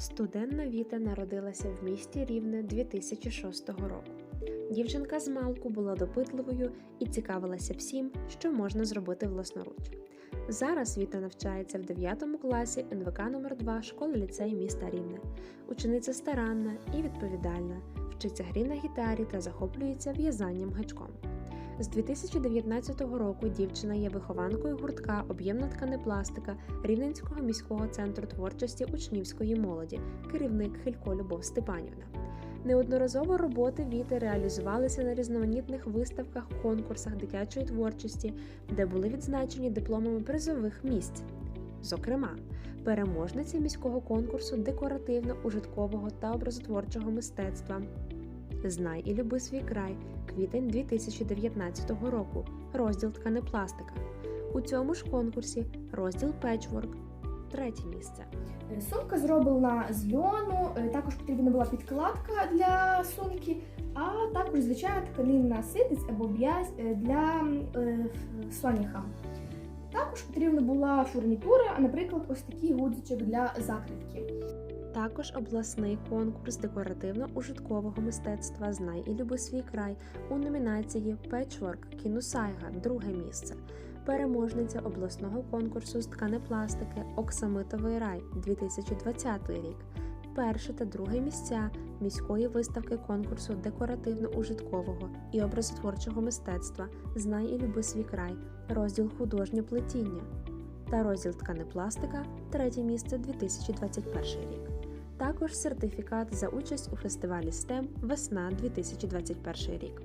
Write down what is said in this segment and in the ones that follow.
Студенна Віта народилася в місті Рівне 2006 року. Дівчинка з малку була допитливою і цікавилася всім, що можна зробити власноруч. Зараз Віта навчається в 9 класі НВК номер 2 школи ліцей міста Рівне. Учениця старанна і відповідальна, вчиться грі на гітарі та захоплюється в'язанням гачком. З 2019 року дівчина є вихованкою гуртка об'ємна тканепластика Рівненського міського центру творчості учнівської молоді, керівник Хилько Любов Степанівна. Неодноразово роботи Віти реалізувалися на різноманітних виставках, конкурсах дитячої творчості, де були відзначені дипломами призових місць. Зокрема, переможниця міського конкурсу декоративно-ужиткового та образотворчого мистецтва Знай і люби свій край, квітень 2019 року, розділ тканепластика. У цьому ж конкурсі розділ печворк, третє місце. Сумка зроблена з льону, е, також потрібна була підкладка для сумки, а також звичайна тканинна ситець або в'язь е, для е, соняха. Також потрібна була фурнітура, наприклад, ось такий гудзичок для закритки. Також обласний конкурс декоративно-ужиткового мистецтва Знай і люби свій край у номінації Печворк Кінусайга друге місце. Переможниця обласного конкурсу з тканепластики Оксамитовий рай 2020 рік. Перше та друге місця міської виставки конкурсу декоративно-ужиткового і образотворчого мистецтва Знай і люби свій край, розділ художнє плетіння та розділ тканепластика третє місце 2021 рік. Також сертифікат за участь у фестивалі STEM Весна 2021 рік.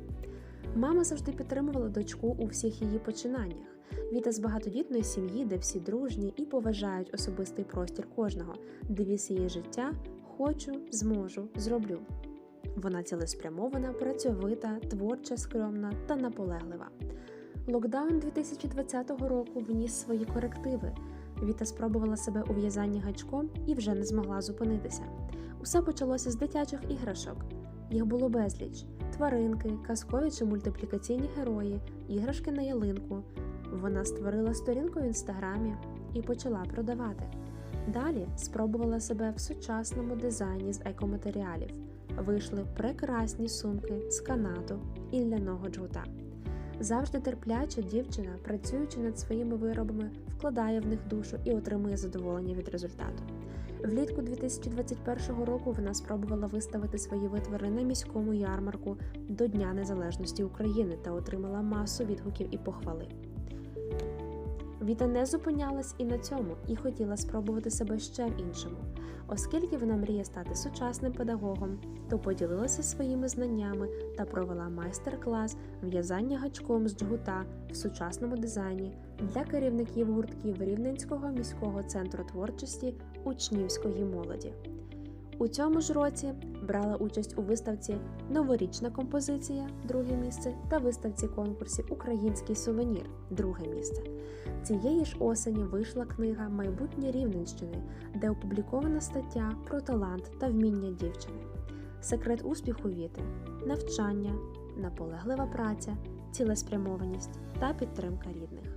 Мама завжди підтримувала дочку у всіх її починаннях. Віта з багатодітної сім'ї, де всі дружні і поважають особистий простір кожного, девіз її життя хочу, зможу, зроблю. Вона цілеспрямована, працьовита, творча, скромна та наполеглива. Локдаун 2020 року вніс свої корективи. Віта спробувала себе у в'язанні гачком і вже не змогла зупинитися. Усе почалося з дитячих іграшок. Їх було безліч: тваринки, казкові чи мультиплікаційні герої, іграшки на ялинку. Вона створила сторінку в інстаграмі і почала продавати. Далі спробувала себе в сучасному дизайні з екоматеріалів. Вийшли прекрасні сумки з канату і ляного джгута. Завжди терпляча дівчина, працюючи над своїми виробами, вкладає в них душу і отримує задоволення від результату. Влітку 2021 року вона спробувала виставити свої витвори на міському ярмарку до Дня Незалежності України та отримала масу відгуків і похвали. Віта не зупинялась і на цьому, і хотіла спробувати себе ще в іншому. Оскільки вона мріє стати сучасним педагогом, то поділилася своїми знаннями та провела майстер-клас в'язання гачком з джгута в сучасному дизайні для керівників гуртків Рівненського міського центру творчості учнівської молоді. У цьому ж році брала участь у виставці Новорічна композиція друге місце та виставці конкурсі Український сувенір друге місце. Цієї ж осені вийшла книга Майбутнє Рівненщини, де опублікована стаття про талант та вміння дівчини. Секрет успіху Віти навчання, наполеглива праця, цілеспрямованість та підтримка рідних.